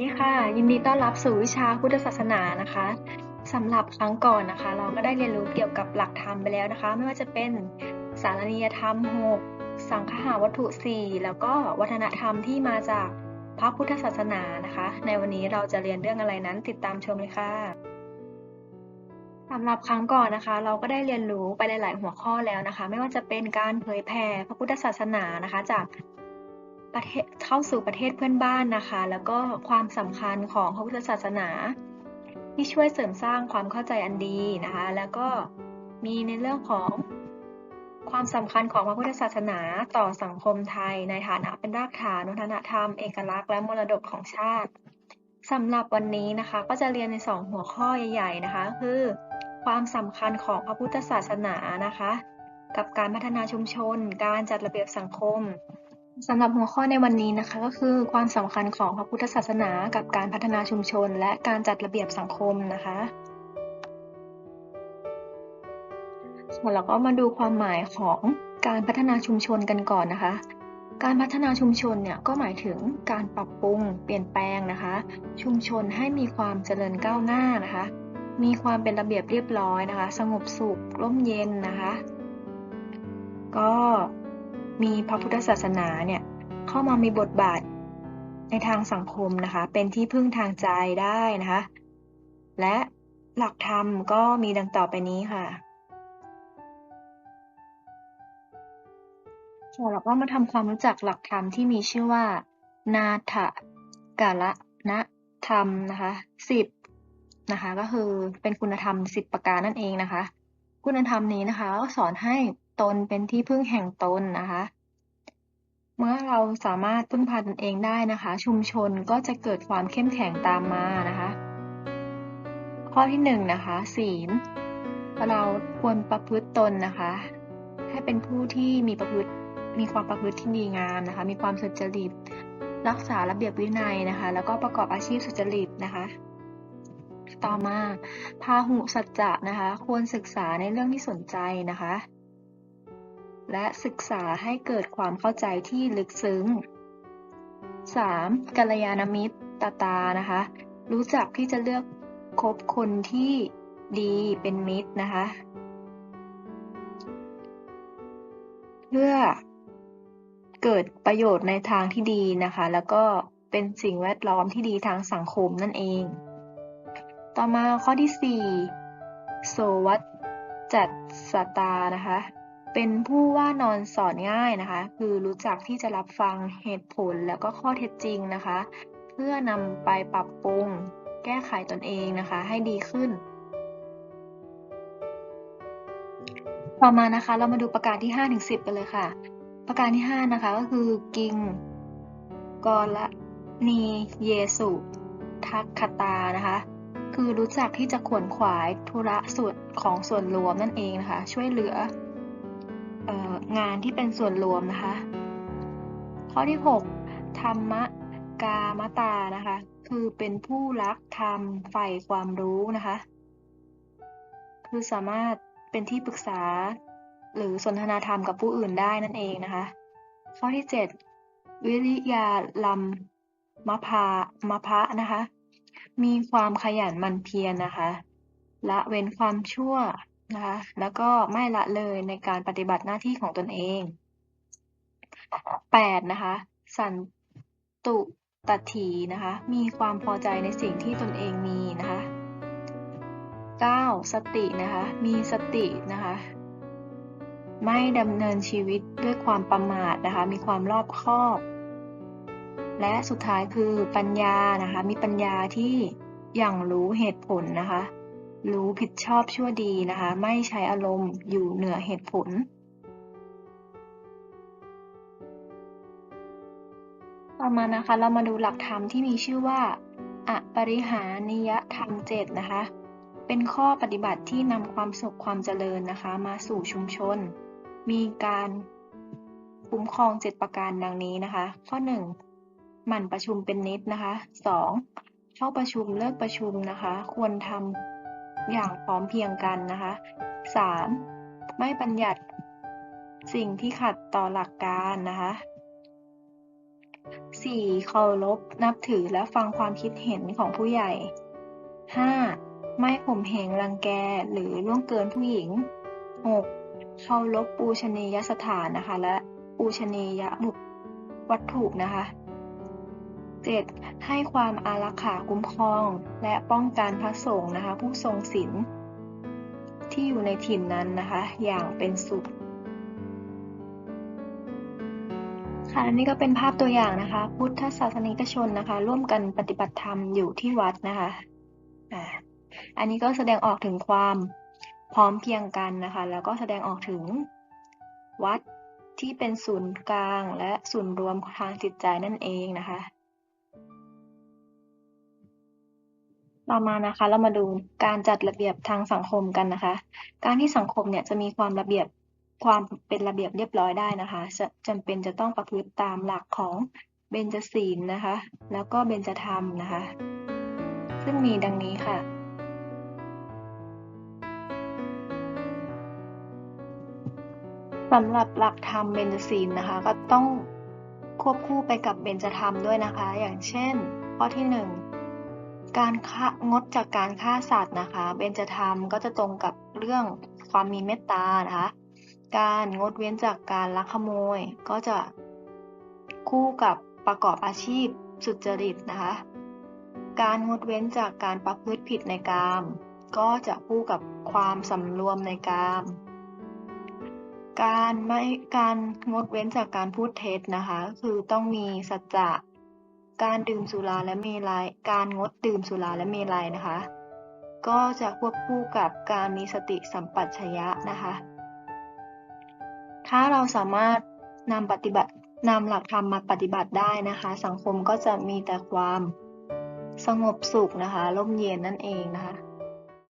ดีค่ะ ยินดีต้อนรับสู่วิชาพุทธศาสนานะคะสำหรับครั้งก่อนนะคะ เราก็ได้เรียนรู้เกี่ยวกับหลักธรรมไปแล้วนะคะ ไม่ว่าจะเป็นสารณียธรรม6สังคหาวัตถุ4แล้วก็วัฒนธรรมที่มาจากพระพุทธศาสนานะคะ ในวันนี้เราจะเรียนเรื่องอะไรนั้นติดตามชมเลยค่ะสำหรับครั้งก่อนนะคะ เราก็ได้เรียนรู้ไปหลาย ๆ หัวข้อแล้วนะคะ ไม่ว่าจะเป็นการเผยแผ่พระพุทธศาสนานะคะ จาก ประเทศเข้าสู่ประเทศเพื่อนบ้านนะคะ แล้วก็ความสำคัญของพระพุทธศาสนา ที่ช่วยเสริมสร้างความเข้าใจอันดีนะคะ แล้วก็มีในเรื่องของความสำคัญของพระพุทธศาสนาต่อสังคมไทย ในฐานะเป็นรากฐานวัฒนธรรมเอกลักษณ์และมรดกของชาติสำหรับวันนี้นะคะ ก็จะเรียนในสองหัวข้อใหญ่ๆนะคะ คือ ความสำคัญของพระพุทธศาสนานะคะ กับการพัฒนาชุมชน การจัดระเบียบสังคม สำหรับหัวข้อในวันนี้นะคะ ก็คือความสำคัญของพระพุทธศาสนากับการพัฒนาชุมชน และการจัดระเบียบสังคมนะคะส่วนเราก็มาดูความหมายของการพัฒนาชุมชนกันก่อนนะคะ การพัฒนาชุมชนเนี่ยก็หมายถึงการปรับปรุง เปลี่ยนแปลงนะคะ ชุมชนให้มีความเจริญก้าวหน้านะคะ มีความเป็นระเบียบเรียบร้อยนะคะ สงบสุขร่มเย็นนะคะ ก็ มีพระพุทธศาสนาเนี่ยเข้ามามีบทบาทในทางสังคมนะคะ เป็นที่พึ่งทางใจได้นะคะ และหลักธรรมก็มีดังต่อไปนี้ค่ะเราก็มาทำความรู้จักหลักธรรมที่มีชื่อว่า นาถกาละนะธรรมนะคะสิบนะคะก็คือเป็นคุณธรรมสิบประการนั่นเองนะคะ คุณธรรมนี้นะคะก็สอนให้ ตนเป็นที่พึ่งแห่งตนนะคะ เมื่อเราสามารถพึ่งพาตนเองได้นะคะ ชุมชนก็จะเกิดความเข้มแข็งตามมานะคะ ข้อที่หนึ่งนะคะ ศีล เราควรประพฤติตนนะคะ ให้เป็นผู้ที่มีประพฤติมีความประพฤติที่ดีงามนะคะ มีความสุจริต รักษาระเบียบวินัยนะคะ แล้วก็ประกอบอาชีพสุจริตนะคะ ต่อมาพาหุสัจจะนะคะ ควรศึกษาในเรื่องที่สนใจนะคะ และศึกษาให้เกิดความเข้าใจที่ลึกซึ้ง 3. กัลยาณมิตรตาตานะคะ รู้จักที่จะเลือกคบคนที่ดีเป็นมิตรนะคะ เพื่อเกิดประโยชน์ในทางที่ดีนะคะ แล้วก็เป็นสิ่งแวดล้อมที่ดีทางสังคมนั่นเอง ต่อมาข้อที่ 4 โสวัตจัดสตานะคะ เป็นผู้ว่านอนสอนง่ายนะคะ คือรู้จักที่จะรับฟังเหตุผลแล้วก็ข้อเท็จจริงนะคะ เพื่อนำไปปรับปรุง แก้ไขตนเองนะคะ ให้ดีขึ้น ต่อมานะคะ เรามาดูประการที่5ถึง10 กันเลยค่ะ ประการที่ 5 นะคะก็คือกิงกรละนีเยสุทักคตานะคะ คือรู้จักที่จะขวนขวายธุระสุดของส่วนรวมนั่นเองนะคะ ช่วยเหลือ งานที่เป็นส่วนรวมนะคะ ข้อที่ 6 ธรรมกามตานะคะ คือเป็นผู้รักธรรมใฝ่ความรู้นะคะ คือสามารถเป็นที่ปรึกษาหรือสนทนาธรรมกับผู้อื่นได้นั่นเองนะคะ ข้อที่ 7 วิริยาลัมมะพามะพะนะคะ มีความขยันหมั่นเพียรนนะคะ ละเว้นความชั่ว นะคะแล้วก็ไม่ละเลยในการปฏิบัติหน้าที่ของตนเอง 8. นะคะ สันตุตถีนะคะ มีความพอใจในสิ่งที่ตนเองมีนะคะ 9. สตินะคะ มีสตินะคะ ไม่ดำเนินชีวิตด้วยความประมาทนะคะ มีความรอบคอบ และสุดท้ายคือปัญญานะคะ มีปัญญาที่อย่างรู้เหตุผลนะคะ รู้ผิดชอบชั่วดีนะคะ ไม่ใช้อารมณ์อยู่เหนือเหตุผล ต่อมานะคะเรามาดูหลักธรรมที่มีชื่อว่าอปริหานิยธรรมเจ็ดนะคะ เป็นข้อปฏิบัติที่นำความสุขความเจริญนะคะ มาสู่ชุมชน มีการคุ้มครองเจ็ดประการดังนี้นะคะ ข้อหนึ่งหมั่นประชุมเป็นนิดนะคะสองเข้าประชุมเลิกประชุมนะคะ ควรทำ อย่างพร้อมเพียงกันนะคะ 3. ไม่บัญญัติสิ่งที่ขัดต่อหลักการนะคะ 4. เคารพนับถือและฟังความคิดเห็นของผู้ใหญ่ 5. ไม่ข่มเหงรังแกหรือล่วงเกินผู้หญิง 6. เคารพปูชนียสถานนะคะ และปูชนียบุวัตถุนะคะ 7. ให้ความอารักขาคุ้มครอง และป้องกันพระสงฆ์นะคะ ผู้ทรงศีลที่อยู่ในถิ่นนั้นนะคะ อย่างเป็นสุขค่ะและนี่ก็เป็นภาพตัวอย่างนะคะ พุทธศาสนิกชนนะคะ ร่วมกันปฏิบัติธรรมอยู่ที่วัดนะคะอ่าอันนี้ก็แสดงออกถึงความพร้อมเพียงกันนะคะ แล้วก็แสดงออกถึงวัดที่เป็นศูนย์กลางและศูนย์รวมทางจิตใจนั่นเองนะคะ ต่อมานะคะ เรามาดูการจัดระเบียบทางสังคมกันนะคะ การที่สังคมเนี่ยจะมีความระเบียบความเป็นระเบียบเรียบร้อยได้นะคะจะจำเป็นจะต้องประพฤติตามหลักของเบญจศีลนะคะ แล้วก็เบญจธรรมนะคะ ซึ่งมีดังนี้ค่ะ สำหรับหลักธรรมเบญจศีลนะคะ ก็ต้องควบคู่ไปกับเบญจธรรมด้วยนะคะ อย่างเช่น ข้อที่หนึ่ง การฆ่างดจากการฆ่าสัตว์นะคะ เบญจธรรมก็จะตรงกับเรื่องความมีเมตตานะคะ การงดเว้นจากการลักขโมย ก็จะคู่กับประกอบอาชีพสุจริตนะคะ การงดเว้นจากการประพฤติผิดในกาม ก็จะคู่กับความสำรวมในกาม การไม่การงดเว้นจากการพูดเท็จนะคะ คือต้องมีสัจจะ การดื่มสุราและเมลัย การงดดื่มสุราและเมลัยนะคะ ก็จะควบคู่กับการมีสติสัมปชัญญะนะคะ ถ้าเราสามารถนำปฏิบัตินำหลักธรรมมาปฏิบัติได้นะคะ สังคมก็จะมีแต่ความสงบสุขนะคะร่มเย็นนั่นเองนะคะ